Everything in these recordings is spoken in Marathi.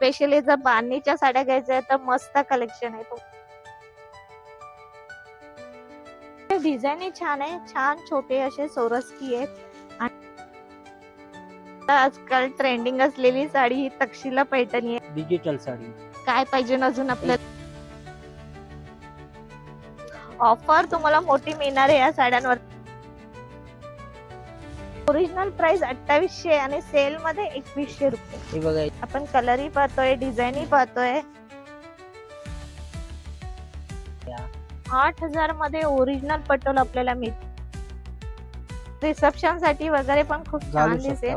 स्पेशली जर बांधणीच्या साड्या घ्यायच्या तर मस्त कलेक्शन आहे डिझाईन छान आहे छान छोटे असे सोरस्की आहेत. आणि आजकाल ट्रेंडिंग असलेली साडी ही तक्षिला पैठणी आहे. डिजिटल साडी. काय पाहिजे अजून आपल्याला? ऑफर तुम्हाला मोठी मिळणार आहे या साड्यांवर. ओरिजिनल प्राइस अठ्ठावीसशे आणि सेल मध्ये एकवीसशे रुपये. हे बघा. आपण कलरही पाहतोय डिझाईनही पाहतोय. आठ हजारमध्ये ओरिजिनल पटोल आपल्याला मिळत रिसेप्शनसाठी वगैरे पण खूप छान घालू दिसेल.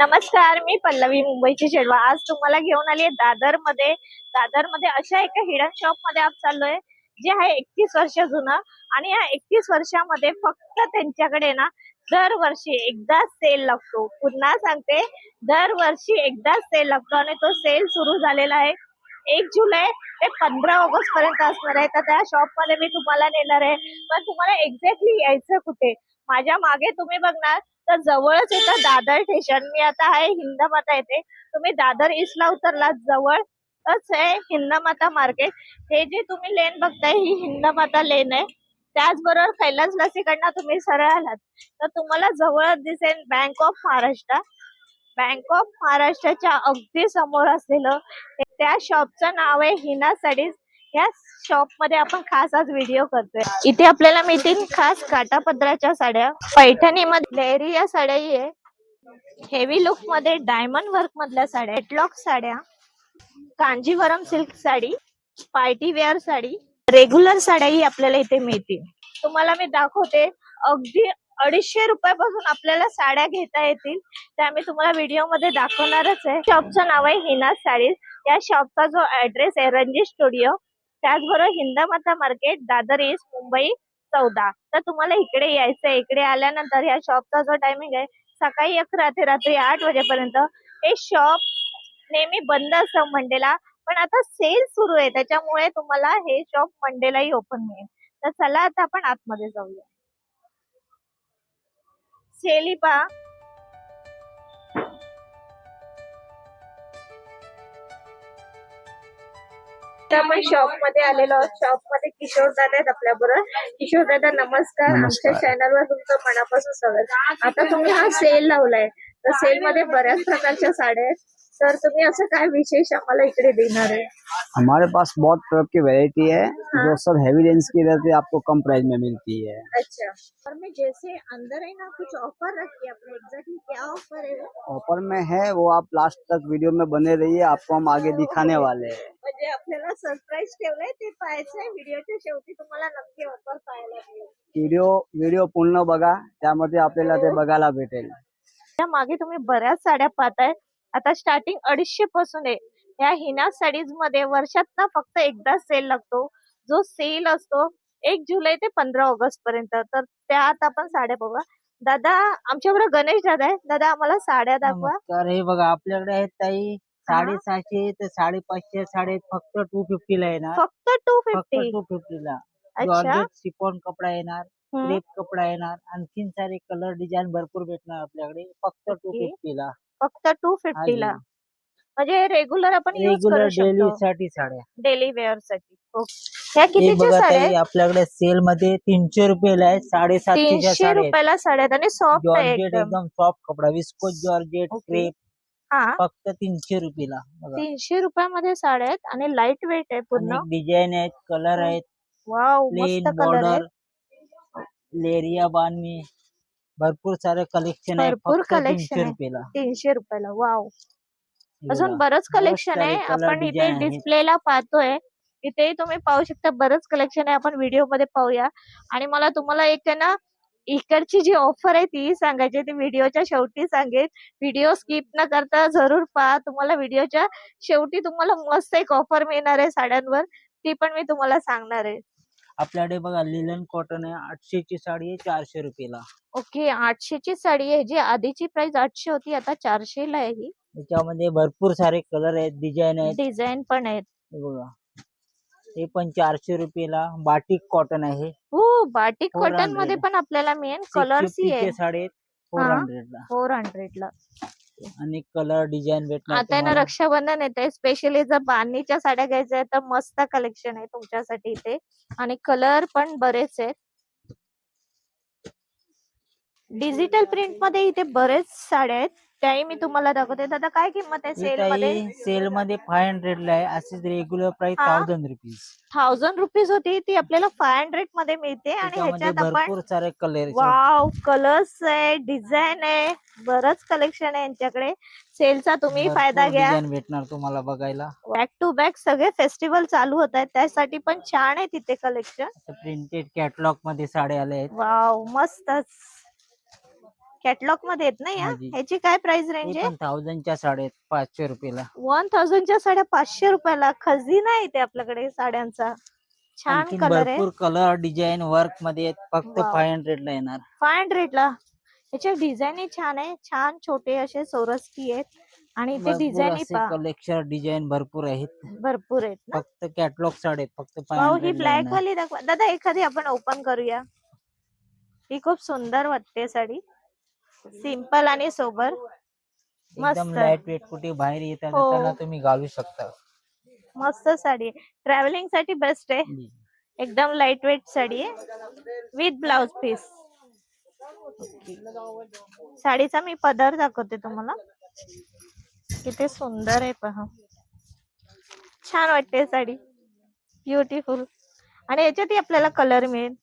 नमस्कार मी पल्लवी मुंबईची शेडवा. आज तुम्हाला घेऊन आली आहे दादरमध्ये दादरमध्ये अशा एका हिडन शॉपमध्ये आप चाललोय. जे आहे एकतीस वर्ष जुनं आणि या एकतीस वर्षामध्ये फक्त त्यांच्याकडे ना दरवर्षी एकदा सेल लागतो. पुन्हा सांगते दरवर्षी एकदा सेल लागतो आणि तो सेल सुरू झालेला आहे. एक जुलै ते पंधरा ऑगस्ट पर्यंत असणार आहे. तर त्या शॉपमध्ये मी तुम्हाला नेणार आहे. पण तुम्हाला एक्झॅक्टली यायचं कुठे? माझ्या मागे तुम्ही बघणार तर जवळच येतं दादर स्टेशन मी आता आहे हिंदमाता येते तुम्ही दादर ईस्टला उतरलात जवळच आहे. हिंदमाता मार्केट हे जे तुम्ही लेन बघताय ही हिंदमाता लेन आहे. त्याचबरोबर कैलास लसीकडनं तुम्ही सरळ आलात. तर तुम्हाला जवळच दिसेल bank of Maharashtra bank of महाराष्ट्राच्या अगदी समोर असलेलं त्या शॉपचं नाव आहे हिना साडीज या शॉपमध्ये आपण खास आज व्हिडिओ करतोय. इथे आपल्याला मिळतील खास काटापत्राच्या साड्या. पैठणी मध्ये लेहरी या साड्याही आहे. हेवी लुकमध्ये डायमंड वर्क मधल्या साड्या हेटलॉक साड्या. Kanjivaram silk sari party wear sari regular साड्याही आपल्याला इथे मिळतील. तुम्हाला मी दाखवते अगदी अडीचशे रुपयापासून आपल्याला साड्या घेता येतील. त्या मी तुम्हाला व्हिडिओमध्ये दाखवणारच आहे. शॉपचं नाव आहे हिना साडीज. या शॉपचा जो ऍड्रेस आहे रणजित स्टुडिओ त्याचबरोबर हिंदमाता मार्केट दादर ईस्ट मुंबई चौदा. तर तुम्हाला इकडे यायचं आहे इकडे आल्यानंतर या शॉपचा जो टायमिंग आहे सकाळी अकरा ते रात्री आठ वाजेपर्यंत हे शॉप नेहमी बंद असतं मंडेला. पण आता सेल सुरू आहे त्याच्यामुळे तुम्हाला हे शॉप मंडेलाही ओपन मिळेल. तर चला आता आपण आतमध्ये जाऊया. सेली तर आपण शॉपमध्ये आलेलो आहोत. शॉपमध्ये किशोर दादा आहेत आपल्या बरोबर किशोर दादा नमस्कार. आमच्या नमस्कार. चॅनलवर तुमचं मनापासून स्वागत. आता तुम्ही हा सेल लावलाय. तर सेल मध्ये बऱ्याच प्रकारच्या साड्या आहेत. तर तुम्ही असं काय विशेष आम्हाला इकडे देणार आहे? हमारे पास बहुत तरह की वैरायटी है हाँ। जो सब हैवी रेंज की रहती है आपको कम प्राइस में मिलती है। अच्छा। और मैं जैसे अंदर है ना कुछ ऑफ़र रखी है आपने? एग्जैक्टली क्या ऑफ़र है? ऑफ़र में है वो आप लास्ट तक वीडियो में बने रहिए आपको हम आगे दिखाने वाले हैं। म्हणजे आपल्याला सरप्राईज ठेवलंय ते पाहायचंय व्हिडिओच्या शेवटी तुम्हाला नक्की ऑफ़र पाहायला मिळेल. व्हिडिओ व्हिडिओ पूर्ण बघा त्यामध्ये आपल्याला ते बघायला भेटेल. त्या मागे तुम्ही बऱ्याच साड्या पाहताय आता स्टार्टिंग अडीचशे पासून आहे. या हिना साडीजमध्ये वर्षात ना फक्त एकदा सेल लागतो. जो सेल असतो एक जुलै ते पंधरा ऑगस्ट पर्यंत. तर त्यात आपण साड्या बघा दादा आमच्याबरोबर गणेश दादा आहे. दादा आम्हाला साड्या दाखवा. नमस्कार. हे बघा आपल्याकडे आहेत ताई साडेसहाशे ते साडेपाचशे साडे फक्त टू फिफ्टी ला येणार. फक्त टू फक्त फिफ्टी टू फिफ्टी ला जॉर्जेट सिफॉन कपडा येणार. क्रेप कपडा येणार. आणखीन सारे कलर डिझाईन भरपूर भेटणार आपल्याकडे. फक्त टू. फिफ्टी ला. फक्त टू फिफ्टी ला. म्हणजे रेग्युलर आपण यूज रेग्युलर करू डेली शकतो. साठी साड्या. डेली वेअरसाठी. Okay. ह्या हे कितीच्या बघा साड्या ताई आहेत? आपल्याकडे सेल मध्ये तीनशे रुपयाला आहे साडेसातशेच्या तीनशे साड्या आहेत. रुपयाला साड्या आहेत आणि सॉफ्ट आहे जॉर्जेट एकदम. एकदम सॉफ्ट कपडा विस्कोच जॉर्जेट. क्रेप हा. फक्त तीनशे रुपयाला बघा. तीनशे रुपयामध्ये साड्या आहेत आणि लाइट वेट आहे पूर्ण. डिझाईन आहेत कलर आहेत. वाव प्लेन कलर आहे. बॉर्डर लेरिया बांधणी. भरपूर सारे कलेक्शन आहे भरपूर फक्त collection तीनशे आहे. रुपयाला. तीनशे रुपयाला वाव हे अजून बघा. बरंच कलेक्शन आहे. color आपण इथे design आहेत. डिस्प्लेला पाहतोय. इथे तुम्ही पाहू शकता बरंच कलेक्शन आहे. आपण व्हिडिओमध्ये पाहूया. आणि मला तुम्हाला एक आहे ना इकडची जी ऑफर आहे ती सांगायची ती व्हिडिओच्या शेवटी सांगेल व्हिडिओ स्किप न करता जरूर पहा. तुम्हाला व्हिडिओच्या शेवटी तुम्हाला मस्त एक ऑफर मिळणार आहे साड्यांवर. ती पण मी तुम्हाला सांगणार आहे. आपल्याकडे बघा लिलन कॉटन आहे आठशे ची साडी आहे चारशे रुपयाला. ओके आठशेची साडी आहे जी आधीची प्राइस आठशे होती आता चारशे ला आहे ही. त्याच्यामध्ये भरपूर सारे कलर आहेत डिझाईन आहेत. डिझाईन पण आहेत. हे बघा. हे पण चारशे रुपयाला. बाटिक कॉटन आहे हो. बाटिक 400 कॉटनमध्ये पण आपल्याला मेन कलर्स ही 650 आहे साडे फोर हा. हंड्रेड ला. फोर हंड्रेड ला. आणि कलर डिझाईन भेटणार आता आहे ना तुम्हाला. रक्षाबंधन येते स्पेशली जर बांधणीच्या साड्या घ्यायच्या आहेत तर मस्त कलेक्शन आहे तुमच्यासाठी इथे. आणि कलर पण बरेच आहेत. डिजिटल प्रिंटमध्ये इथे बरेच साड्या आहेत. त्याही मी तुम्हाला दाखवते. दादा काय किंमत आहे सेल मध्ये? सेल मध्ये फाय हंड्रेड ला आहे. अशीच रेग्युलर प्राइस हा. थाउजंड रुपीज थाउजंड रुपीज होती. ती आपल्याला फाय हंड्रेडमध्ये मिळते आणि त्याच्यामध्ये ह्याच्यात आपण भरपूर सारे कलर वाव कलर्स आहे डिझाईन आहे. बरंच कलेक्शन आहे यांच्याकडे. सेलचा तुम्ही फायदा घ्या. भेटणार तुम्हाला बघायला. बॅक टू बॅक सगळे फेस्टिवल चालू होत आहेत. त्यासाठी पण छान आहे तिथे कलेक्शन प्रिंटेड कॅटलॉगमध्ये साड्या आल्या आहेत. वाव मस्तच. कॅटलॉगमध्ये आहेत ना या. ह्याची काय प्राइस रेंज आहे? थाउजंडच्या साड्या पाचशे रुपयाला. वन थाउजंडच्या साड्या पाचशे रुपयाला. खजिना आहे इथे आपल्याकडे साड्यांचा. छान कलर आहे. भरपूर कलर डिझाईन वर्कमध्ये आहेत. फक्त. फाय हंड्रेड ला येणार. फाय हंड्रेड ला? ह्याच्या डिझाईन छान आहे. छान छोटे असे सोरस्की आहेत. आणि भरपूर डिझाईन कलेक्शन डिझाईन भरपूर आहेत. भरपूर आहेत ना? फक्त कॅटलॉग आहेत फक्त फाय ही हंड्रेड ब्लॅक वाली दाखवा. दादा एखादी आपण ओपन करूया. ही खूप सुंदर वाटते साडी. सिंपल आणि सोबर. एकदम मस्त. लाइट वेट कुठे बाहेर येतात हो. तुम्ही घालू शकता. मस्त साडी ट्रॅव्हलिंगसाठी बेस्ट आहे. एकदम लाइट वेट साडी आहे. विथ ब्लाउज पीस साडीचा मी पदर दाखवते तुम्हाला. किती सुंदर आहे पहा. छान वाटते साडी. ब्युटिफुल आणि याच्यातही आपल्याला कलर मिळेल.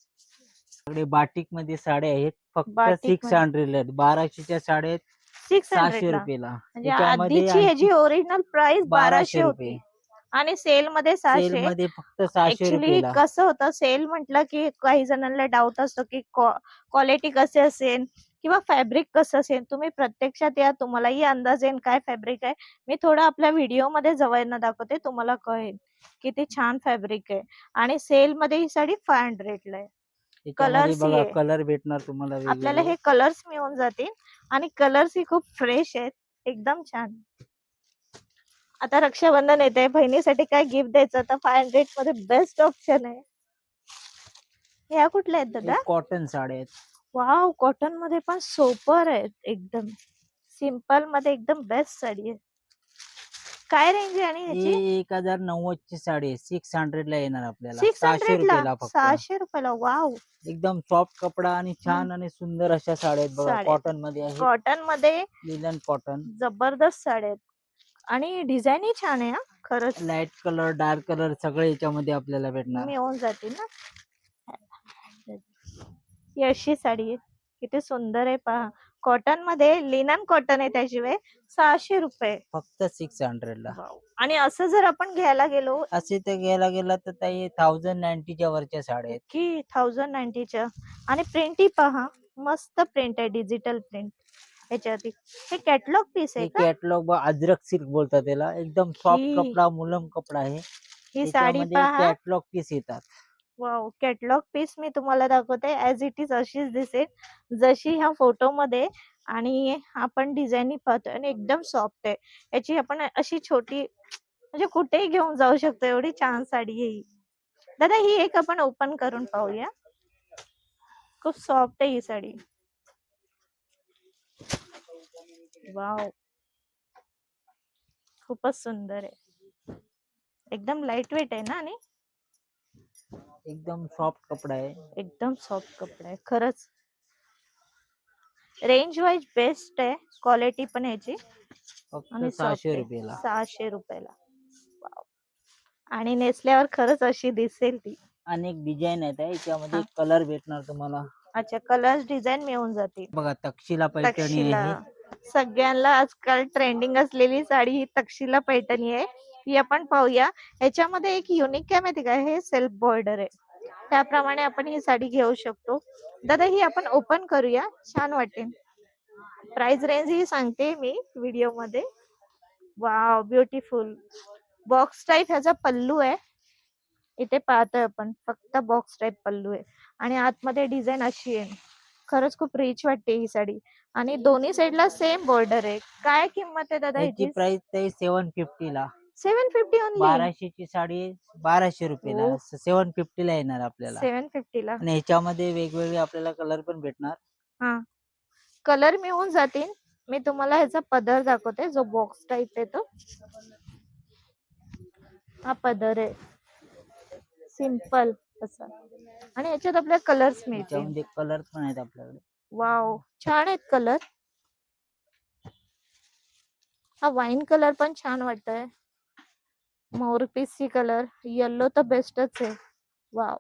सगळे बाटिकमध्ये साड्या आहेत फक्त बाटिक सिक्समध्ये. हंड्रेड आहेत. बाराशेच्या साड्या आहेत सिक्स सहाशे हंड्रेड रुपयाला. म्हणजे त्याच्यामध्ये आधीची ह्याची ओरिजिनल प्राइस बाराशे होती. रुपये. आणि सेल मध्ये सेल सहाशे. मध्ये फक्त सहाशे ऍक्च्युली रुपयाला. कसं होतं सेल म्हटलं की काही जणांना डाऊट असतो की क्वालिटी कसे असेल किंवा फॅब्रिक कसं असेल. तुम्ही प्रत्यक्षात या तुम्हालाही अंदाज येईल काय फॅब्रिक आहे. मी थोडं आपल्या व्हिडिओमध्ये जवळनं दाखवते तुम्हाला कळेल किती छान फॅब्रिक आहे. आणि सेल मध्ये ही साडी फाय हंड्रेडला आहे. बघा आहे. कलर भेटणार तुम्हाला आपल्याला. हे कलर्स मिळून जातील आणि कलर्स ही खूप फ्रेश आहेत. एकदम छान. आता रक्षाबंधन येते बहिणीसाठी काय गिफ्ट द्यायचं? तर फाय हंड्रेडमध्ये बेस्ट ऑप्शन आहे. ह्या कुठल्या आहेत दादा? कॉटन साड्या आहेत. वाव कॉटनमध्ये पण सोपर आहेत. एकदम. सिंपलमध्ये एकदम बेस्ट साडी आहे. काय रेंज आहे आणि ह्याची? ही एक हजार नव्वद ची साडी आहे. सिक्स हंड्रेड ला येणार आपल्याला. सिक्स सहाशे हंड्रेड रुपयाला ला फक्त. सहाशे रुपयाला? वाव. एकदम सॉफ्ट कपडा आणि छान आणि सुंदर अशा साड्या आहेत बघा. साड्या. कॉटनमध्ये आहे. कॉटनमध्ये लिलन कॉटन जबरदस्त साड्या आहेत. आणि डिझाईनही छान आहे हा. खरंच. लाइट कलर डार्क कलर सगळे याच्यामध्ये आपल्याला भेटणार. मिळून जातील ना? ही अशी साडी आहे. किती सुंदर आहे पहा. कॉटनमध्ये लिनन कॉटन आहे त्याशिवाय सहाशे रुपये. फक्त सिक्स हंड्रेड ला. आणि असं जर आपण घ्यायला गेलो असे तर घ्यायला गेला तर ताई थाउजंड नाईन्टीच्या वरच्या साड्या आहेत. की थाउजंड नाईन्टीच्या आणि प्रिंटही पहा मस्त प्रिंट आहे डिजिटल प्रिंट याच्यावरती. हे कॅटलॉग पीस आहे कॅटलॉग अजरक सिल्क बोलतात त्याला. एकदम सॉफ्ट कपडा मुलम कपडा आहे. ही साडी पहा. कॅटलॉग पीस येतात. वाव कॅटलॉग पीस मी तुम्हाला दाखवते. ऍज इट इज अशीच दिसेल. जशी ह्या फोटो मध्ये आणि आपण डिझाईन पाहतोय आणि एकदम सॉफ्ट आहे. याची आपण अशी छोटी म्हणजे कुठेही घेऊन जाऊ शकतो एवढी छान साडी आहे ही. दादा ही एक आपण ओपन करून पाहूया. खूप सॉफ्ट आहे ही साडी. वाव खूपच सुंदर आहे. एकदम लाइट वेट आहे ना आणि? एकदम सॉफ्ट कपडा आहे. एकदम सॉफ्ट कपडा आहे. खरंच. रेंज वाईज बेस्ट आहे. क्वालिटी पण याची. आणि सहाशे. रुपयाला. सहाशे रुपयाला. आणि नेसल्यावर खरंच अशी दिसेल ती. अनेक डिझाईन आहेत आहे. याच्यामध्ये. कलर भेटणार तुम्हाला. अच्छा कलर्स डिझाईन मिळून जातील. बघा तक्षिला पैठणी आहे सगळ्यांना आजकाल ट्रेंडिंग असलेली साडी ही तक्षिला पैठणी आहे. ही आपण पाहूया. याच्यामध्ये एक युनिक काय माहिती का? हे सेल्फ बॉर्डर आहे. त्याप्रमाणे आपण ही साडी घेऊ शकतो. दादा ही आपण ओपन करूया. छान वाटेल. प्राइस रेंज ही सांगते मी व्हिडिओमध्ये वाव ब्युटिफुल बॉक्स टाईप ह्याचा पल्लू आहे. इथे पाहतोय आपण. फक्त बॉक्स टाईप पल्लू आहे. आणि आतमध्ये डिझाईन अशी आहे. खरंच खूप रिच वाटते ही साडी. आणि दोन्ही साईडला सेम बॉर्डर आहे. काय किंमत आहे दादा ह्याची? प्राइस सेवन फिफ्टी ला. सेवन फिफ्टी ओनली बाराशेची साडी बाराशे रुपयाला ओ. सेवन फिफ्टी ला येणार आपल्याला. सेवन फिफ्टीला आणि ह्याच्यामध्ये वेगवेगळे आपल्याला कलर पण भेटणार. कलर मिळून जातील मी तुम्हाला ह्याचा पदर दाखवते. जो बॉक्स टाईप येतो. हा पदर आहे. सिंपल असा. आणि याच्यात आपल्याला कलर्स मिळतील. त्याच्यामध्ये कलर पण आहेत आपल्याकडे. वाव छान आहेत कलर हा वाईन कलर पण छान वाटतोय. मोरपिसी कलर येल्लो तर बेस्टच आहे. वाव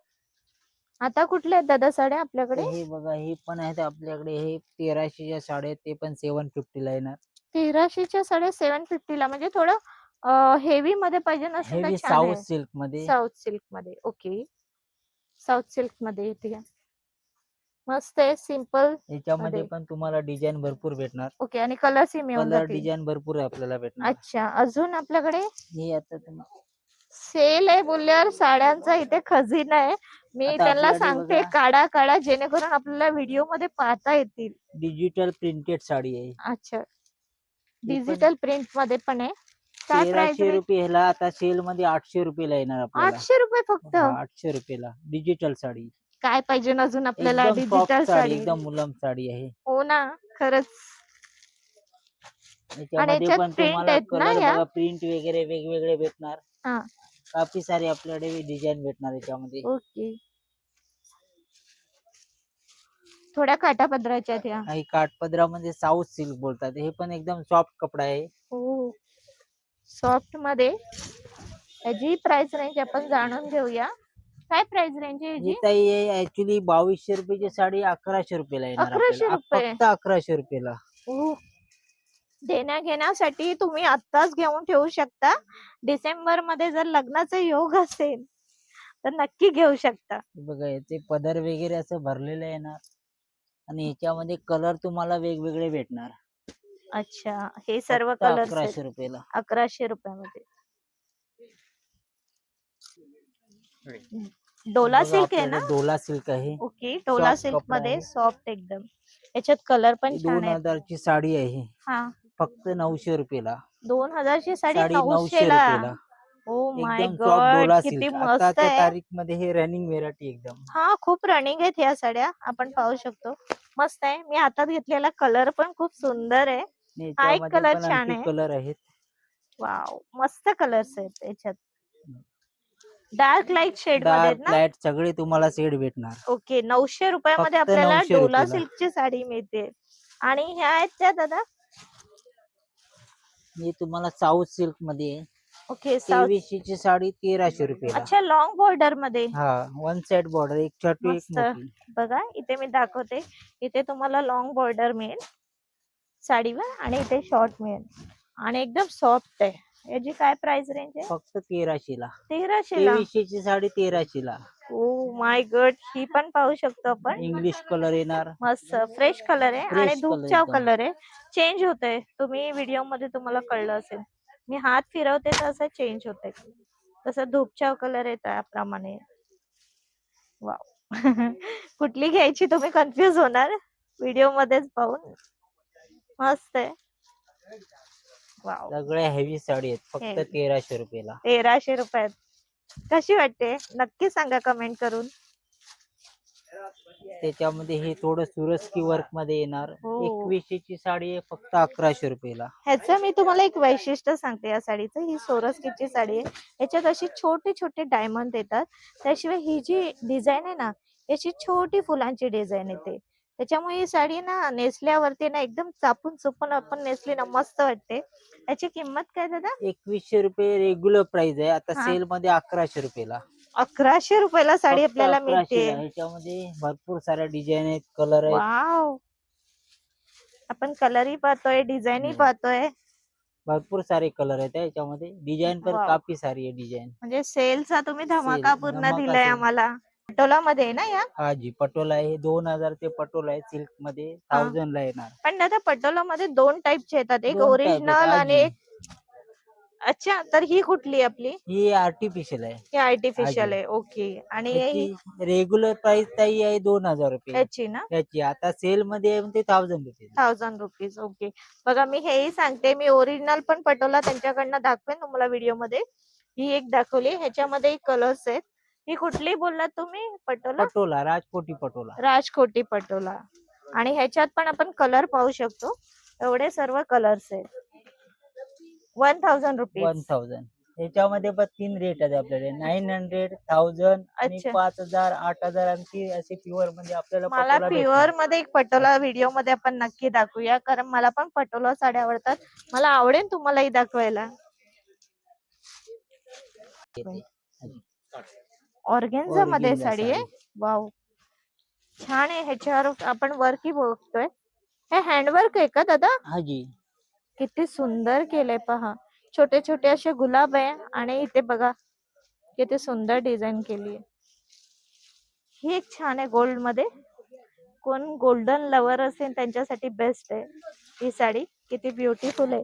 आता कुठल्या आहेत दादा साड्या आपल्याकडे? हे बघा हे पण आहेत आपल्याकडे. हे तेराशेच्या साड्या आहेत, ते पण सेवन ला येणार. तेराशेच्या साड्या सेवन फिफ्टीला म्हणजे थोडं हेवी मध्ये पाहिजे हेवी छान साऊथ आहे. सिल्कमध्ये. साऊथ सिल्कमध्ये ओके साऊथ सिल्कमध्ये येते? मस्त आहे सिंपल याच्यामध्ये मध्ये. पण तुम्हाला डिझाईन भरपूर भेटणार. ओके आणि कलर्स मिळून कलर जातील डिझाईन भरपूर आपल्याला भेटणार. अच्छा अजून आपल्याकडे? हे आता तुम्हाला सेल आहे बोलल्यावर साड्यांचा इथे खजिना आहे. मी आता त्यांना आपल्याकडे सांगते बघा. काढा काढा जेणेकरून आपल्याला व्हिडिओमध्ये पाहता येतील. डिजिटल प्रिंटेड साडी आहे. अच्छा. पण डिजिटल प्रिंटमध्ये पण आहे. काय प्राइस तेराशे रुपये ह्याला आता सेल मध्ये आठशे रुपयाला येणार आपल्याला. आठशे रुपये फक्त? हा, आठशे रुपयाला. डिजिटल साडी. काय पाहिजे अजून आपल्याला एकदम soft डिजिटल साडी साडी. एकदम मुलाम साडी आहे. हो ना खरंच. याच्यामध्ये याच्यात पण print तुम्हाला आहेत ना कलर या? बघा प्रिंट वगैरे वेगवेगळे भेटणार. हा. काफी सारे आपल्याकडे डिझाईन भेटणार याच्यामध्ये. ओके. थोड्या काटा पदराच्या त्या काही काठपदरामध्ये साऊथ सिल्क बोलतात. हे पण एकदम सॉफ्ट कपडा आहे. हो. सॉफ्टमध्ये. याची प्राइस रेंज आपण जाणून घेऊया. काय प्राइस रेंज आहे ही याची? ताई ऍक्च्युली बावीसशे रुपयाची साडी अकराशे रुपयाला येणार 1100 आपल्याला. रुपये? फक्त अकराशे रुपयाला. देण्या घेण्यासाठी तुम्ही आत्ताच घेऊन ठेवू शकता. डिसेंबरमध्ये जर लग्नाचा योग असेल तर नक्की घेऊ शकता. बघा याचे पदर वगैरे असं भरलेलं येणार आणि याच्यामध्ये कलर तुम्हाला वेगवेगळे भेटणार. अच्छा हे सर्व फक्त कलर अकराशे रुपयाला. अकराशे रुपयामध्ये. डोला सिल्क आहे ना? डोला सिल्क आहे. ओके डोला सिल्कमध्ये. सॉफ्ट एकदम. याच्यात कलर पण छान दोन आहे हजारची साडी आहे. हा. फक्त नऊशे रुपयाला. दोन हजारची साडी साडी नऊशे ओ माय एकदम सॉफ्ट डोला गॉड किती सिल्क. मस्त आताच्या आहे. तारीखमध्ये हे रनिंग व्हेरायटी एकदम. हा खूप रनिंग आहेत ह्या साड्या. आपण पाहू शकतो. मस्त आहे. मी हातात घेतलेला कलर पण खूप सुंदर आहे. आणि हा एक याच्यामध्ये color पण छान आणखी आहे. कलर आहेत. वाव मस्त कलर्स आहेत याच्यात. डार्क लाइट शेडमध्ये डार्क ना? लाइट सगळे तुम्हाला सेट भेटणार. ओके नऊशे रुपयामध्ये फक्त आपल्याला 900 डोला रुपयाला. सिल्कची साडी मिळते. आणि ह्या आहेत त्या दादा? हे तुम्हाला साऊथ सिल्कमध्ये ओके साऊथ तेवीसशे ची साडी तेराशे रुपयाला. अच्छा लॉंग बॉर्डरमध्ये. हा वन साइड बॉर्डर एक छोटी एक मस्त. मोठी. बघा इथे मी दाखवते. इथे तुम्हाला लॉंग बॉर्डर मिळेल साडीवर आणि इथे शॉर्ट मिळेल. आणि एकदम सॉफ्ट आहे. याची काय प्राइस रेंज आहे? फक्त तेराशे ला तेराशे ला तेवीसशे ची साडी तेराशे ला ओ माय गड ही पण पाहू शकतो आपण. इंग्लिश कलर येणार. मस्त फ्रेश कलर आहे आणि color धूपचाव एकदम. कलर आहे. चेंज होतंय. तुम्ही व्हिडिओमध्ये तुम्हाला कळलं असेल. मी हात फिरवते तर असं चेंज होतंय. तसं धूपचाव कलर आहे त्याप्रमाणे वाव कुठली घ्यायची तुम्ही कन्फ्युज होणार? व्हिडिओ मध्येच पाहून. मस्त आहे. वाव सगळ्या हेवी साडी आहेत फक्त Heavy. तेराशे रुपयाला. तेराशे रुपयात. कशी वाटते? नक्की सांगा कमेंट करून. त्याच्यामध्ये हे थोडं सुरस्की वर्कमध्ये येणार. हो. एकवीसशे ची साडी आहे फक्त अकराशे रुपयाला. ह्याचं मी तुम्हाला एक वैशिष्ट्य सांगते या साडीचं. ही सोरस्कीची साडी आहे. याच्यात अशी छोटे छोटे डायमंड येतात. त्याशिवाय ही जी डिझाईन आहे ना याची छोटी फुलांची डिझाईन येते. त्याच्यामुळे ही साडी ना नेसल्यावरती ना एकदम चापून चुपून आपण नेसली ना मस्त वाटते. याची किंमत काय दादा? एकवीसशे रुपये रेग्युलर प्राइस आहे. आता हा. सेल मध्ये अकराशे रुपयाला. अकराशे रुपयाला साडी फक्त आपल्याला 1100 ला. मिळते ह्याच्यामध्ये भरपूर साऱ्या डिझाईन आहेत कलर आहेत. वाव. आपण कलरही पाहतोय डिझाईनही हम्म. पाहतोय. भरपूर सारे कलर आहेत ह्याच्यामध्ये डिझाईन पण. काफी सारी आहे डिझाईन म्हणजे सेलचा तुम्ही धमाका Sale, पूर्ण धमाका दिलाय sale. आम्हाला. पटोला मध्ये ना या? हा जी पटोला आहे. दोन हजार ते पटोला आहे सिल्कमध्ये थाउजंड ला येणार. पण दादा पटोला मध्ये दोन टाईपचे येतात. एक दोन type आहेत, ओरिजिनल आणि आजी. एक अच्छा तर ही कुठली आपली? ही आर्टिफिशियल आहे. ही आर्टिफिशियल. आहे. ओके आणि ही याची रेग्युलर प्राइस ताई आहे दोन हजार रुपये. ह्याची ना? याची. आता सेल मध्ये आहे ते थाउजंड रुपये थाउजंड रुपीज ओके बघा मी हेही सांगते. मी ओरिजिनल पण पटोला त्यांच्याकडनं दाखवेन तुम्हाला व्हिडिओमध्ये. ही एक दाखवली. ह्याच्यामध्ये कलर्स आहेत. ही कुठली बोललात तुम्ही पटोला? पटोला राजकोटी पटोला. राजकोटी पटोला. आणि ह्याच्यात पण आपण कलर पाहू शकतो. एवढे सर्व कलर्स आहेत. One thousand one rupees thousand याच्यामध्ये पण तीन रेट आहेत आपल्याकडे. नाईन हंड्रेड थाउजंड आणि अच्छा. पाच हजार आठ हजार आणि ती असे प्युअर म्हणजे आपल्याला मला पटोला भेटणार. प्युअरमध्ये एक पटोला व्हिडिओमध्ये आपण नक्की दाखवूया. कारण मला पण पटोला साड्या आवडतात. मला आवडेल तुम्हालाही दाखवायला. ऑर्गेन्झा मध्ये साडी आहे. वाव. छान आहे. ह्याच्यावर आपण वर्कही बघतोय. हे हँडवर्क आहे का दादा? हा जी. किती सुंदर केलंय पहा. छोटे छोटे असे गुलाब आहे आणि इथे बघा किती सुंदर डिझाईन केली आहे. ही एक छान आहे गोल्डमध्ये. कोण गोल्डन लवर असेल त्यांच्यासाठी बेस्ट आहे ही साडी. किती ब्युटिफुल आहे.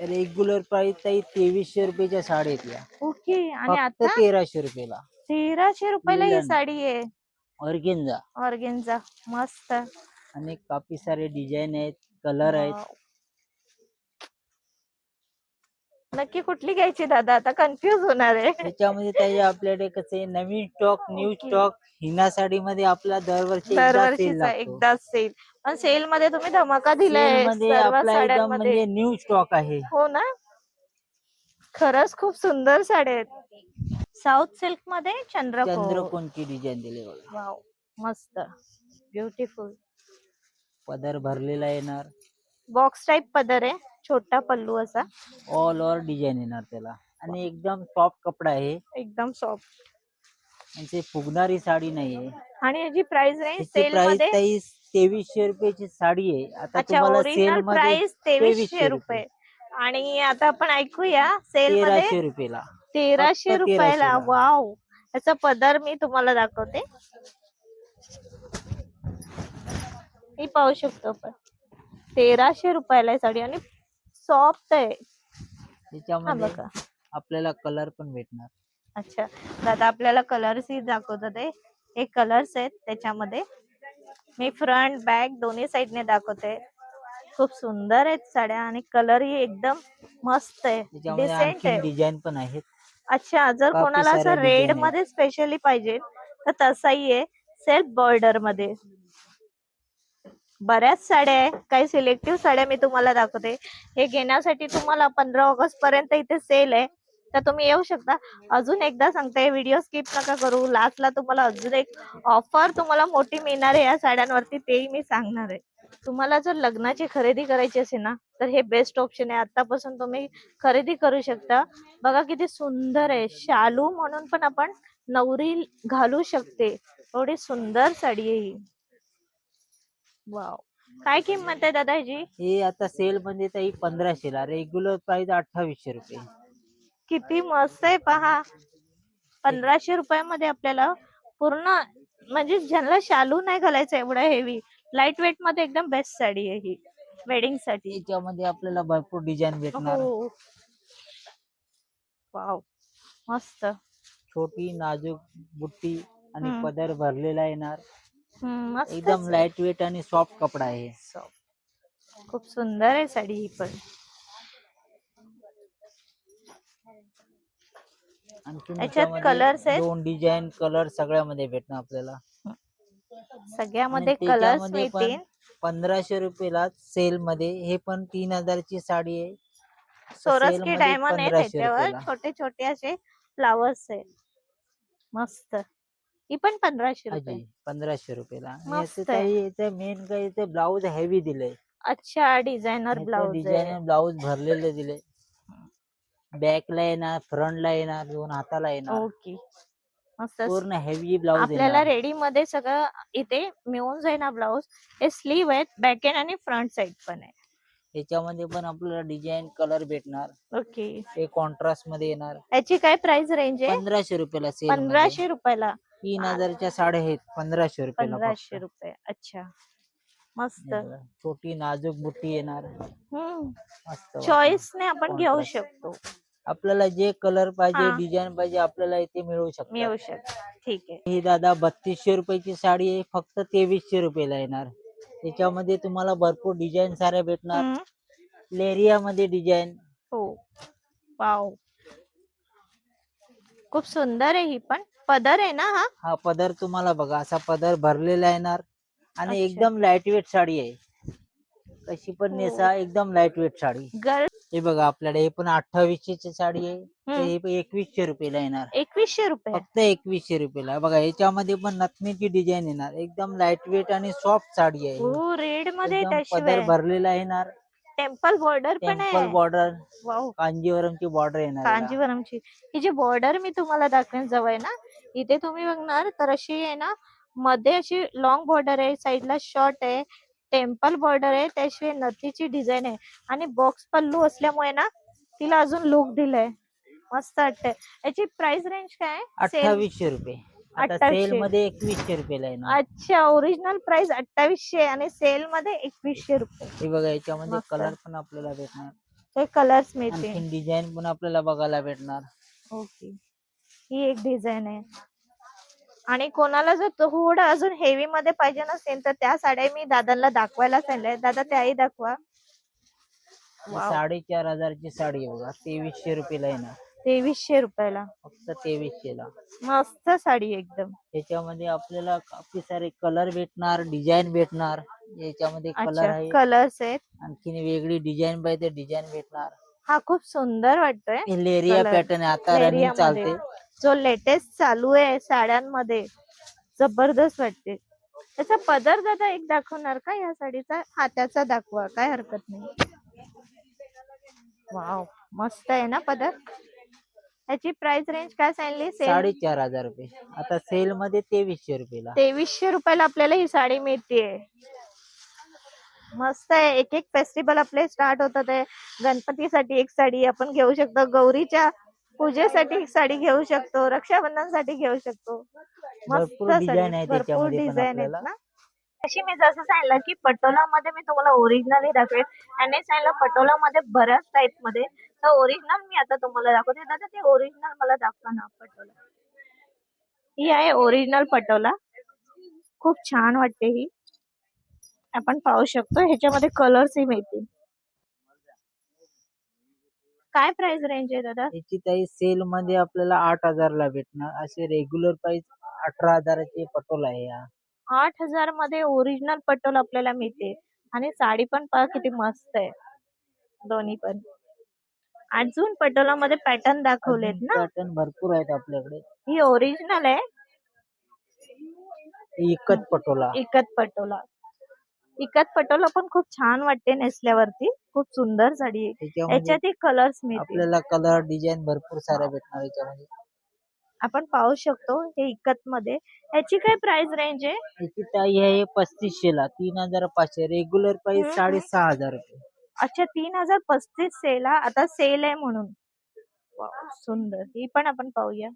रेग्युलर प्राइस ताई तेवीसशे रुपयाच्या या. ओके. आणि आता? तेराशे रुपयाला. तेराशे रुपयाला ही. साडी आहे. ऑर्गेन्झा. ऑर्गेन्झा मस्त. आणि काफी सारे डिझाईन आहेत कलर आहेत. नक्की कुठली घ्यायची दादा? आता कन्फ्युज होणार आहे. त्याच्यामध्ये ताई आपल्याकडे कसे नवीन stock new Okay. Stock Hina sari मध्ये आपला दरवर्षी एकदा दरवर्षीचा लागतो. एकदाच सेल पण सेल मध्ये तुम्ही धमाका दिलाय सेल मध्ये सर्व आपला एकदम साड्यांमध्ये. म्हणजे न्यू स्टॉक आहे. हो ना? खरंच खूप सुंदर साड्या आहेत. साऊथ सिल्कमध्ये चंद्रकोर. चंद्रकोनची डिझाईन दिली बघा. वाव मस्त. ब्युटिफुल पदर भरलेला येणार. बॉक्स टाइप पदर आहे. छोटा पल्लू असा. ऑल ओव्हर डिझाईन येणार त्याला. आणि एकदम सॉफ्ट कपडा आहे. एकदम सॉफ्ट आणि ते फुगणारी साडी नाहीये. आणि याची प्राइस रेंज त्याची सेल प्राइसमध्ये ताई तेवीसशे रुपयाची साडी आहे. आता अच्छा तुम्हाला सेल ओरिजिनलमध्ये प्राइस तेवीसशे 2300 रुपये. आणि आता आपण ऐकूया सेल मध्ये तेराशे रुपयाला. तेराशे फक्त रुपयाला. 1300 ला. वाव याचा पदर मी तुम्हाला दाखवते. ही पाहू शकतो आपण. तेराशे रुपयाला साडी आणि सॉफ्ट आहे. हा त्याच्यामध्ये बघा. आपल्याला कलर पण भेटणार. अच्छा. दादा आपल्याला कलर्स ही दाखवतात आहे हे कलर्स आहेत त्याच्यामध्ये. मी फ्रंट बॅक दोन्ही साईडने दाखवते. खूप सुंदर आहेत साड्या आणि कलर ही एकदम मस्त आहे. डिसेंट आहे. डिझाईन पण आहेत. अच्छा जर कोणाला असं रेड. मध्ये स्पेशली पाहिजे तर तसाही आहे सेल्फ बॉर्डरमध्ये. बऱ्याच साड्या आहे काही सिलेक्टिव्ह साड्या मी तुम्हाला दाखवते. हे घेण्यासाठी तुम्हाला पंधरा ऑगस्ट पर्यंत इथे सेल आहे. तर तुम्ही येऊ शकता. अजून एकदा सांगते व्हिडिओ स्किप नका करू. लास्टला तुम्हाला अजून एक ऑफर तुम्हाला मोठी मिळणार आहे या साड्यांवरती तेही मी सांगणार आहे. तुम्हाला जर लग्नाची खरेदी करायची असेल ना तर हे बेस्ट ऑप्शन आहे. आतापासून तुम्ही खरेदी करू शकता. बघा किती सुंदर आहे. शालू म्हणून पण आपण नवरी घालू शकते. एवढी सुंदर साडी आहे ही. वाव काय किंमत आहे दादा ह्याची हे आता सेल मध्ये ताई पंधराशे ला. रेग्युलर प्राइस अठ्ठावीसशे रुपये. किती मस्त आहे पहा. पंधराशे रुपयामध्ये आपल्याला पूर्ण म्हणजे ज्यांना शालू नाही घालायचं एवढं हेवी लाइट वेटमध्ये एकदम बेस्ट साडी आहे ही वेडिंगसाठी. याच्यामध्ये आपल्याला भरपूर डिझाईन भेटणार. हो. वाव मस्त. छोटी नाजूक बुट्टी आणि हम्म. पदर भरलेला येणार. हम्म, मस्त एकदम लाइट वेट आणि सॉफ्ट कपडा आहे. खूप सुंदर आहे साडी ही पण. आणखी याच्यात colours आहेत? दोन डिझाईन कलर सगळ्यामध्ये भेटणार आपल्याला. सगळ्यामध्ये आणि कलर्स त्याच्यामध्ये पण मिळतील. पंधराशे रुपयाला सेल मध्ये हे पण तीन हजारची साडी आहे. सोरस sale की मध्ये डायमंड आहे 1500 त्याच्यावर. रुपयाला. छोटे छोटे असे फ्लावर्स आहे. मस्त. ही पण पंधराशे रुपये. पंधराशे रुपयाला. आणि मस्त याचं आहे. काही याचं मेन काही इथे ब्लाऊज हेवी दिलंय. अच्छा डिझायनर ब्लाउज डिझाईन ब्लाऊज भरलेले दिले बॅकला येणार फ्रंटला येणार दोन हाताला येणार. ओके मस्त पूर्ण हेवी ब्लाऊज आपल्याला रेडी मध्ये सगळं इथे मिळून जाईल हा ब्लाऊज हे स्लीव आहेत बॅक एंड आणि फ्रंट साइड पण आहे. याच्यामध्ये पण आपल्याला डिझाईन कलर भेटणार. ओके. हे कॉन्ट्रास्टमध्ये येणार. याची काय प्राइस रेंज आहे? पंधराशे रुपयाला सेल पंधराशे रुपयाला. तीन हजारच्या साड्या आहेत पंधराशे रुपयाला पंधराशे. रुपये. अच्छा. मस्त. छोटी नाजूक बुट्टी येणार. हम्म. मस्त. वाटणार. चॉईस ने आपण घेऊ. शकतो. आपल्याला जे कलर पाहिजे हा. डिझाईन पाहिजे आपल्याला इथे मिळू शकतो मिळू शकतो ठीक आहे. ही दादा बत्तीसशे रुपयाची साडी आहे फक्त तेवीसशे रुपयाला येणार. त्याच्यामध्ये तुम्हाला भरपूर डिझाईन साऱ्या भेटणार. हम्म. लेरिया मध्ये डिझाईन हो. वाव. खूप सुंदर आहे ही पण. पदर आहे ना हा? हा पदर तुम्हाला बघा असा पदर भरलेला येणार. आणि अच्छा. एकदम लाइट वेट साडी आहे. कशी पण हो. नेसा एकदम लाइट वेट साडी. गर्ल हे बघा आपल्याकडे हे पण अठ्ठावीसशे ची साडी आहे. तर. हे पण एकवीसशे रुपयाला येणार. एकवीसशे रुपये. फक्त एकवीसशे रुपयाला. बघा याच्यामध्ये पण नथनीची डिझाईन येणार. एकदम लाइट वेट आणि सॉफ्ट साडी आहे ही. हो रेडमध्ये एकदम पदर त्याशिवाय भरलेला येणार. टेम्पल बॉर्डर पण टेम्पल आहे बॉर्डर वाव कांजीवरमची बॉर्डर येणार याला. कांजीवरमची. ही जी बॉर्डर मी तुम्हाला दाखवेन जवळ ना इथे तुम्ही बघणार तर अशी आहे ना मध्ये अशी लॉंग बॉर्डर आहे साईडला शॉर्ट आहे. टेम्पल बॉर्डर आहे त्याशिवाय नथीची डिझाईन आहे. आणि बॉक्स पल्लू असल्यामुळे ना तिला अजून लुक दिलाय. मस्त वाटतंय. याची प्राइस रेंज काय आहे? अठ्ठावीसशे रुपये. आता अठ्ठावीसशे. सेल मध्ये एकवीसशे रुपयाला येणार अच्छा ओरिजिनल प्राइस अठ्ठावीसशे आणि सेल मध्ये एकवीसशे रुपये. हे बघा याच्यामध्ये मस्त. कलर पण आपल्याला भेटणार. हे कलर्स आणखीन डिझाईन पण आपल्याला बघायला भेटणार. ओके. ही एक डिझाईन आहे. आणि कोणाला जर थोडं अजून हेवी मध्ये पाहिजे नसेल तर त्या साड्या मी दादांना दाखवायला सांगितलंय दादा त्याही दाखवा. साडेचार हजारची साडी आहे बघा तेवीसशे रुपयाला येणार तेवीसशे रुपयाला. फक्त तेवीसशे ला मस्त साडी एकदम. त्याच्यामध्ये आपल्याला काफी सारे कलर भेटणार डिझाईन भेटणार. याच्यामध्ये कलर अच्छा आहे. कलर्स आहेत. आणखीन वेगळी डिझाईन पाहिजे डिझाईन भेटणार. हा खूप सुंदर वाटतोय. हे लेरिया. पॅटर्न आहे आता रनिंग लेरियामध्ये. चालते. जो लेटेस्ट चालू आहे साड्यांमध्ये जबरदस्त वाटते. त्याचा पदर दादा एक दाखवणार का या साडीचा? हाताचा दाखवा काय हरकत नाही. वाव मस्त आहे ना पदर? त्याची प्राइस रेंज काय सांगली? सेल साडेचार हजार रुपये. आता सेल मध्ये तेवीसशे रुपयाला. तेवीसशे रुपयाला आपल्याला ही साडी मिळते मस्त आहे. एक एक फेस्टिवल आपले स्टार्ट होतात गणपतीसाठी एक साडी आपण घेऊ शकतो. गौरीच्या पूजेसाठी साडी घेऊ शकतो रक्षाबंधनसाठी घेऊ शकतो. मस्त भरपूर साडी design आहे भरपूर त्याच्यामध्ये पण डिझाईन आहेत आपल्याला. ना? अशी मी जसं सांगितलं की पटोला मध्ये मी तुम्हाला ओरिजिनल दाखवेन. त्यांनी सांगितलं पटोला मध्ये बऱ्याच टाईपमध्ये तर ओरिजिनल मी आता तुम्हाला दाखवते. दादा ते ओरिजिनल मला दाखवा ना पटोला. ही आहे ओरिजिनल पटोला. खूप छान वाटते ही. आपण पाहू शकतो. ह्याच्यामध्ये कलर्स ही मिळतील. काय प्राइस रेंज आहे दादा? याची ताई सेल मध्ये आपल्याला आठ हजारला भेटणार. असे रेग्युलर प्राइस अठरा हजाराचे पटोला आहे हा आठ हजारमध्ये ओरिजिनल पटोल आपल्याला मिळते. आणि साडी पण पहा किती मस्त आहे. दोन्ही पण. अजून पटोलामध्ये पॅटर्न दाखवलेत ना? पॅटर्न भरपूर आहेत आपल्याकडे. ही ओरिजिनल आहे. हे इकत पटोला. इकत पटोला. इकत पटोला पण खूप छान वाटते नेसल्यावरती. खूप सुंदर साडी आहे. याच्यात कलर्स मिळतील. आपल्याला कलर डिझाईन भरपूर साऱ्या भेटणार याच्यामध्ये. आपण पाहू शकतो हे इकत मध्ये ह्याची काय प्राइस रेंज आहे? याची ताई आहे पस्तीसशे ला. तीन हजार पाचशे. रेग्युलर हम्म. प्राइस साडेसहा हजार रुपये. अच्छा तीन हजार पस्तीस सेल हा आता सेल आहे म्हणून. सुंदर. ही पण आपण पाहूया.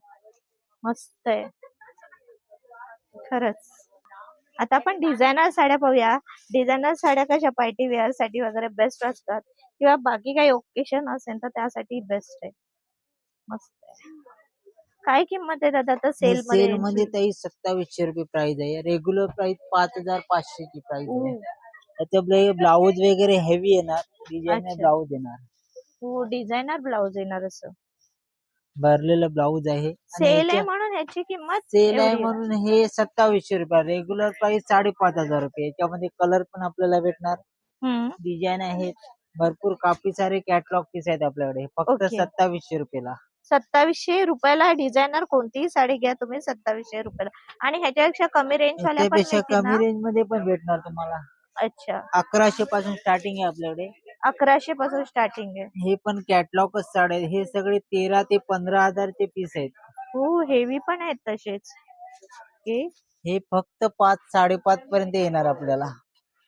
मस्त आहे. खरंच. आता आपण डिझायनर साड्या पाहूया. डिझायनर साड्या कशा पार्टी वेअरसाठी वगैरे बेस्ट असतात किंवा बाकी काही ओकेशन असेल तर त्यासाठी बेस्ट आहे. मस्त आहे. काय किंमत आहे दादा आता सेल सेल मध्ये ताई सत्तावीसशे रुपये प्राइस आहे. रेग्युलर प्राइस पाच हजार पाचशे ची प्राइस आहे. ब्लाऊज वगैरे हेवी येणार. डिझाईन अच्छा. ब्लाऊज येणार हो डिझायनर ब्लाऊज येणार असं. भरलेलं ब्लाऊज आहे. सेल आहे म्हणून याची किंमत सेल आहे. म्हणून हे सत्तावीसशे रुपये रेग्युलर प्राइस साडेपाच हजार रुपये. याच्यामध्ये कलर पण आपल्याला भेटणार. डिझाईन आहेत भरपूर काफी सारे कॅटलॉग पीस आहेत आपल्याकडे. फक्त. सत्तावीसशे रुपयाला. सत्तावीसशे रुपयाला डिझायनर कोणतीही साडी घ्या. तुम्ही सत्तावीसशे रुपयाला. आणि ह्याच्यापेक्षा कमी रेंज वाल्या कमी? रेंजमध्ये पण भेटणार तुम्हाला. अच्छा. अकराशे पासून स्टार्टिंग आहे आपल्याकडे. अकराशे पासून स्टार्टिंग आहे. हे पण कॅटलॉगच साडे आहेत. हे सगळे तेरा ते पंधरा हजारचे पीस आहेत. हो हेवी पण आहेत तसेच. ओके हे फक्त पाच साडेपाच पर्यंत येणार आपल्याला.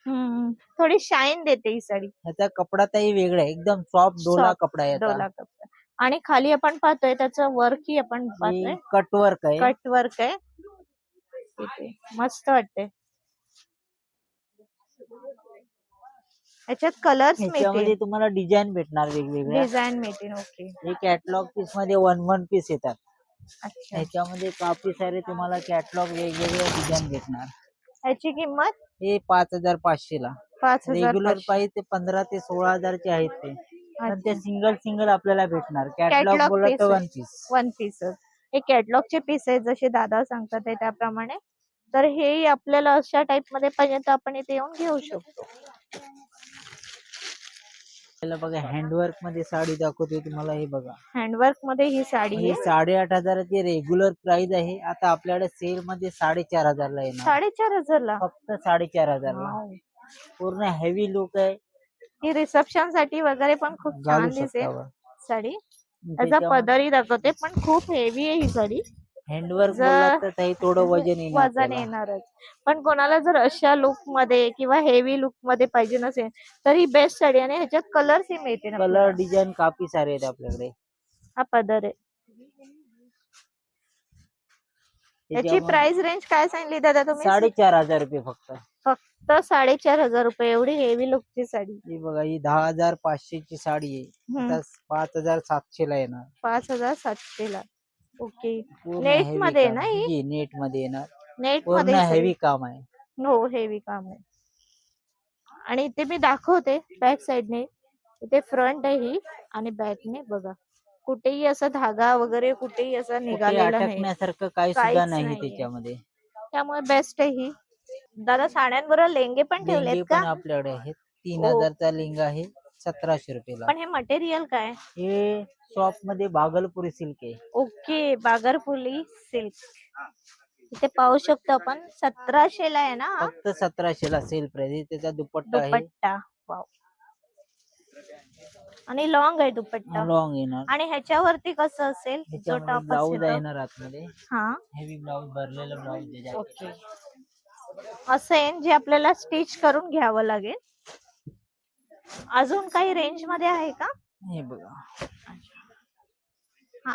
हम्म. थोडी शाईन देते ही साडी. ह्याचा कपडा ताई वेगळा आहे. एकदम सॉफ्ट डोला Soft कपडा आहे. डोला कपडा. आणि खाली आपण पाहतोय त्याचं वर्क ही आपण पाहतोय. कटवर्क आहे. कट वर्क आहे. मस्त वाटते याच्यात कलर्स मिळतील. तुम्हाला डिझाईन भेटणार वेगवेगळ्या. डिझाईन मिळतील ओके हे कॅटलॉग पीसमध्ये वन वन पीस येतात. अच्छा. ह्याच्यामध्ये काफी सारे तुम्हाला कॅटलॉग वेगवेगळे डिझाईन भेटणार. ह्याची किंमत? हे पाच हजार पाचशे ला. पाच हजार रेग्युलर पाचशे. प्राइस ते पंधरा ते सोळा हजारचे आहेत ते. पण अच्छा. ते सिंगल सिंगल आपल्याला भेटणार. Catalog कॅटलॉग बोलत piece तर आहे. वन पीस वन पीस हे कॅटलॉगचे पीस आहेत जसे दादा सांगतात आहे त्याप्रमाणे. तर हे आपल्याला अशा टाइपमध्ये पाहिजे तर आपण इथे येऊन घेऊ शकतो. त्याला बघा हँडवर्कमध्ये साडी दाखवते तुम्हाला हे बघा. हँडवर्कमध्ये ही साडी ही आहे. साडेआठ हजाराची रेग्युलर प्राइस आहे. आता आपल्याकडे सेल मध्ये साडेचार हजारला येणार. साडेचार हजारला? फक्त साडेचार हजारला. पूर्ण हेवी लुक आहे. ही रिसेप्शनसाठी वगैरे पण खूप छान घालू दिसेल शकता साडी. त्याचा पदरही दाखवते पण खूप हेवी आहे ही साडी. हँडवर्क तर थोडं वजन येणार वजन त्याला. येणारच. पण कोणाला जर अशा लुकमध्ये किंवा हेवी लुकमध्ये पाहिजे नसेल तर ही बेस्ट साडी आणि ह्याच्यात कलर्स ही मिळते ना कलर डिझाईन काफी सारे आहेत आपल्याकडे. हा पदर आहे. याची त्याच्यामध्ये प्राइस रेंज काय सांगितली दादा तुम्ही? साडेचार हजार रुपये फक्त. फक्त साडेचार हजार रुपये एवढी हेवी लुकची साडी. ही बघा ही दहा हजार पाचशे ची साडी आहे. हम्म, आता पाच हजार सातशे ला येणार. पाच हजार सातशे ला ओके. पूर्ण heavy मध्ये आहे काम. ना ही? जी नेटमध्ये येणार. नेट पूर्णमध्ये हेवी काम आहे. हो हेवी काम आहे. आणि इथे मी दाखवते बॅक साइडने इथे फ्रंट आहे ही आणि बॅकने बघा. कुठेही असा धागा वगैरे कुठेही असा कुठे निघालेला नाही. अटकण्यासारखं काही काहीच सुद्धा नाही नाहीये. त्याच्यामध्ये. त्यामुळे बेस्ट आहे ही. दादा साड्यांबरोबर लेंगे पण लेंगे ठेवलेत पण का आपल्याकडे आहेत. तीन हो. हजारचा लेंगा आहे. सतराशे रुपयाला. पण हे मटेरियल काय? हे शॉपमध्ये बागलपुरी सिल्क आहे. ओके बागरफुली सिल्क इथे पाहू शकतो आपण सतराशे ला आहे ना? हा? फक्त सतराशे ला सेल प्राइस त्याचा दुपट्टा आहे. दुपट्टा वाव. आणि लॉंग आहे दुपट्टा. लॉंग येणार. आणि ह्याच्यावरती कसं असेल? जो टॉप ब्लाऊज असेल तो? येणार आतमध्ये? हा. हेवी ब्लाऊज भरलेला ब्लाऊज ओके. असं आहे जे आपल्याला स्टिच करून घ्यावं लागेल. अजून काही रेंजमध्ये आहे का? हे बघा. हा.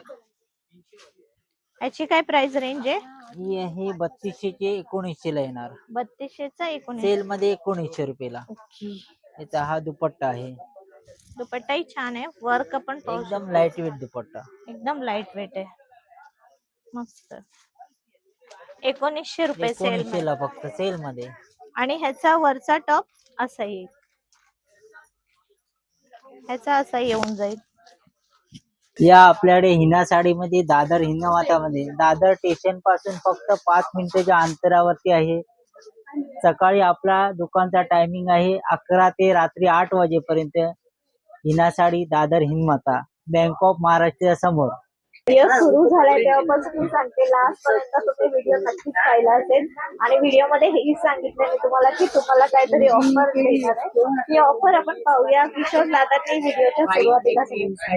याची काय प्राइस रेंज आहे? ही आहे बत्तीसशे चे एकोणीसशे ला येणार. बत्तीसशेचा एकोणीस सेल मध्ये एकोणीसशे रुपयाला. ओके. याचा हा दुपट्टा आहे. दुपट्टाही छान आहे. वर्क पाहू एकदम शकतो. Light weight dupatta. एकदम लाइट वेट आहे. मस्त. एकोणीसशे रुपये सेल एकोणीसशे ला फक्त सेल मध्ये. आणि ह्याचा वरचा टॉप असा येईल. ह्याचा असा येऊन जाईल. या आपल्याकडे हिना साडीमध्ये दादर हिनामातामध्ये दादर स्टेशनपासून फक्त पाच मिनिटाच्या अंतरावरती आहे. सकाळी आपला दुकानचा टायमिंग आहे अकरा ते रात्री आठ वाजेपर्यंत. हिना साडी दादर हिनमाता बँक ऑफ महाराष्ट्र समोर. व्हिडिओ सुरू झालाय तेव्हापासून मी सांगते लास्ट पर्यंत तुम्ही व्हिडिओ नक्कीच पाहिला असेल. आणि व्हिडिओ मध्ये हेही सांगितलं मी तुम्हाला की तुम्हाला काहीतरी ऑफ़र मिळणार आहे. ही ऑफ़र आपण पाहूया. किशोर दादांनी व्हिडिओच्या सुरुवातीला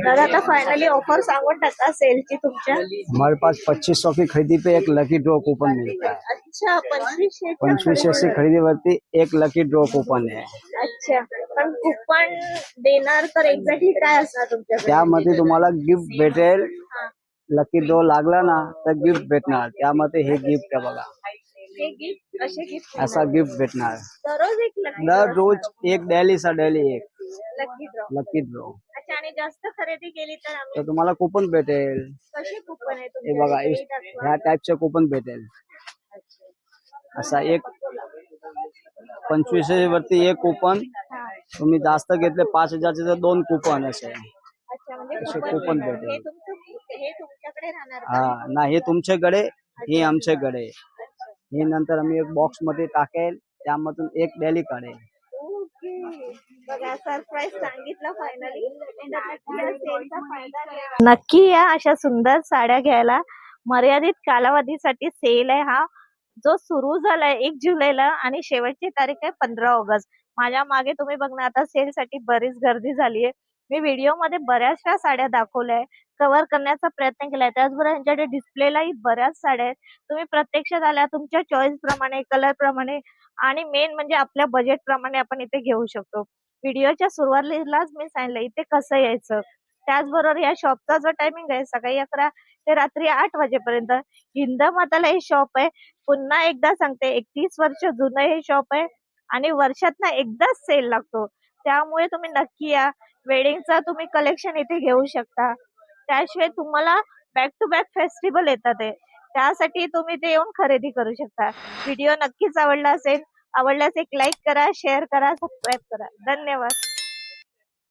दादा आता फायनली ऑफ़र सांगून टाका सेलची तुमच्या. हमारे पास पच्चीस सौ की खरीदी पे एक लकी ड्रॉ कूपन मिलता है। अच्छा पंचवीसशे पंचवीसशे से खरीदीवरती एक लकी ड्रॉ कूपन है। अच्छा पण कुपन देणार तर एक्झॅक्टली काय असणार तुमच्याकडे? त्यामध्ये तुम्हाला गिफ्ट भेटेल. लकी ड्रॉ लागला ना तर गिफ्ट भेटणार. त्यामध्ये हे गिफ्ट आहे बघा. असे गिफ्ट भेटणार. दररोज एक लकी दररोज एक डेली सा डेली एक. लकी ड्रॉ आणि जास्त खरेदी केली तर तुम्हाला कुपन भेटेल. कसे कुपन आहे हे? बघा. ह्या टाईपचे कुपन भेटेल. असा एक पंचवीसशे वरती एक कुपन. तुम्ही जास्त घेतले पाच हजारचे तर दोन कुपन असे. म्हणजे कुपन मिळणार. भेटेल. हे तुमचं हे तुमच्याकडे राहणार का? हा ना हे तुमच्याकडे हे आमच्याकडे. हे नंतर आम्ही एक बॉक्समध्ये टाकेल त्यामधून एक डेली काढेल. ओके. बघा सरप्राईज सांगितलं फायनली नक्की या अशा सुंदर साड्या घ्यायला. मर्यादित कालावधीसाठी सेल आहे हा. जो सुरू झालाय एक जुलैला आणि शेवटची तारीख आहे पंधरा ऑगस्ट. माझ्या मागे तुम्ही बघणार आता सेल साठी बरीच गर्दी झालीये. मी व्हिडिओमध्ये बऱ्याचशा साड्या दाखवल्या कव्हर करण्याचा प्रयत्न केलाय. त्याचबरोबर यांच्याकडे डिस्प्लेलाही बऱ्याच साड्या आहेत. तुम्ही प्रत्यक्षात आल्या तुमच्या चॉईस प्रमाणे कलर प्रमाणे आणि मेन म्हणजे आपल्या बजेट प्रमाणे आपण इथे घेऊ शकतो. व्हिडिओच्या सुरुवातीलाच मी सांगितलं इथे कसं यायचं? त्याचबरोबर या शॉपचा जो टायमिंग आहे सकाळी अकरा ते रात्री आठ वाजेपर्यंत हिंद माताला हे शॉप आहे. पुन्हा एकदा सांगते एकतीस वर्ष जुनं हे शॉप आहे आणि वर्षातनं एकदाच सेल लागतो. त्यामुळे तुम्ही नक्की या. वेडिंगचा तुम्ही कलेक्शन इथे घेऊ शकता. त्याशिवाय तुम्हाला बॅक टू बॅक फेस्टिवल येतात आहे त्यासाठी तुम्ही ते येऊन खरेदी करू शकता. व्हिडिओ नक्कीच आवडला असेल आवडल्यास एक लाईक करा शेअर करा सबस्क्राईब करा. धन्यवाद.